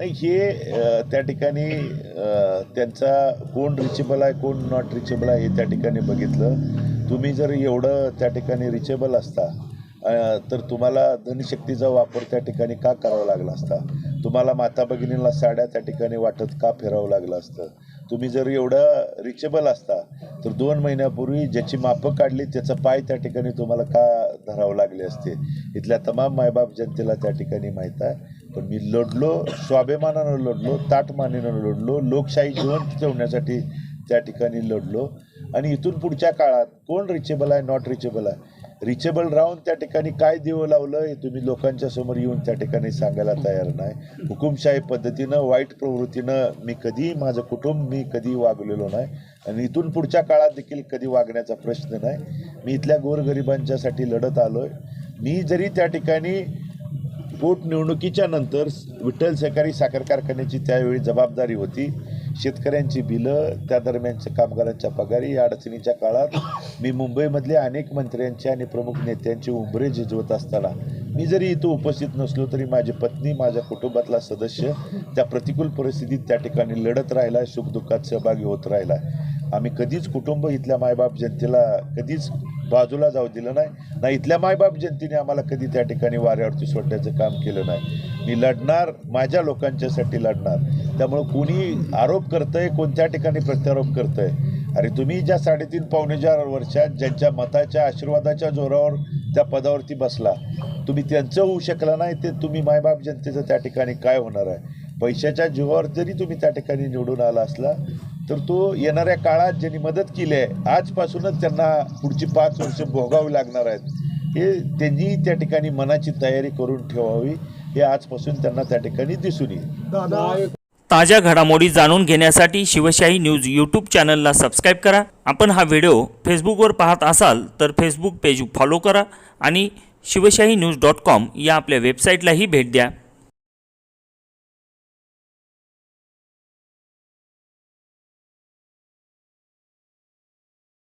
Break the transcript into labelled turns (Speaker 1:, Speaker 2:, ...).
Speaker 1: नाही हे त्या ठिकाणी त्यांचा कोण रिचेबल आहे कोण नॉट रिचेबल आहे हे त्या ठिकाणी बघितलं. तुम्ही जर एवढं त्या ठिकाणी रिचेबल असता तर तुम्हाला धनशक्तीचा वापर त्या ठिकाणी का करावा लागला असता? तुम्हाला माता भगिनीला साड्या त्या ठिकाणी वाटत का फिरावं लागलं असतं? तुम्ही जर एवढं रिचेबल असता तर दोन महिन्यापूर्वी ज्याची मापं काढली त्याचा पाय त्या ठिकाणी तुम्हाला का धरावं लागले असते? इथल्या तमाम मायबाप जनतेला त्या ठिकाणी माहीत आहे. पण मी लढलो स्वाभिमानानं लढलो ताटमानीनं लढलो लोकशाही जिवंत ठेवण्यासाठी त्या ठिकाणी लढलो आणि इथून पुढच्या काळात कोण रिचेबल आहे नॉट रिचेबल आहे? रिचेबल राहून त्या ठिकाणी काय दिवं लावलं हे तुम्ही लोकांच्या समोर येऊन त्या ठिकाणी सांगायला तयार नाही. हुकुमशाही पद्धतीनं वाईट प्रवृत्तीनं मी कधी माझं कुटुंब मी कधी वागलेलो नाही. आणि इथून पुढच्या काळात देखील कधी वागण्याचा प्रश्न नाही. मी इथल्या गोरगरिबांच्यासाठी लढत आलो आहे मी जरी त्या ठिकाणी पोटनिवडणुकीच्या नंतर विठ्ठल सहकारी साखर कारखान्याची त्यावेळी जबाबदारी होती. शेतकऱ्यांची बिलं त्या दरम्यानच्या कामगारांच्या पगारी या अडचणीच्या काळात. मी मुंबईमधल्या अनेक मंत्र्यांचे आणि प्रमुख नेत्यांची उंबरे झिजवत असताना मी जरी इथं उपस्थित नसलो तरी माझी पत्नी माझ्या कुटुंबातला सदस्य त्या प्रतिकूल परिस्थितीत त्या ठिकाणी लढत राहिला सुखदुःखात सहभागी होत राहिला. आम्ही कधीच कुटुंब इथल्या मायबाप जनतेला कधीच बाजूला जाऊ दिलं नाही. ना इथल्या मायबाप जनतेने आम्हाला कधी त्या ठिकाणी वाऱ्यावरती सोडण्याचं काम केलं नाही. मी लढणार माझ्या लोकांच्यासाठी लढणार. त्यामुळं कोणी आरोप करतंय कोणत्या ठिकाणी प्रत्यारोप करतंय? अरे तुम्ही ज्या साडेतीन पावणे चार वर्षात ज्यांच्या मताच्या आशीर्वादाच्या जोरावर त्या पदावरती बसला तुम्ही त्यांचं होऊ शकला नाही ते तुम्ही मायबाप जनतेचं त्या ठिकाणी काय होणार आहे? पैशाच्या जीवावर जरी तुम्ही त्या ठिकाणी निवडून आला असला तर तो येणाऱ्या काळात ज्यांनी मदत केली आहे आजपासूनच त्यांना पुढची पाच वर्ष भोगावी लागणार आहेत. हे त्यांनी त्या ठिकाणी मनाची तयारी करून ठेवावी हे आजपासून त्यांना त्या ठिकाणी दिसून येईल.
Speaker 2: ताज्या घडामोडी जाणून घेण्यासाठी शिवशाही न्यूज यूट्यूब चॅनलला सबस्क्राईब करा. आपण हा व्हिडिओ फेसबुकवर पाहत असाल तर फेसबुक पेज फॉलो करा आणि शिवशाही न्यूज डॉट कॉम या आपल्या वेबसाईटलाही भेट द्या.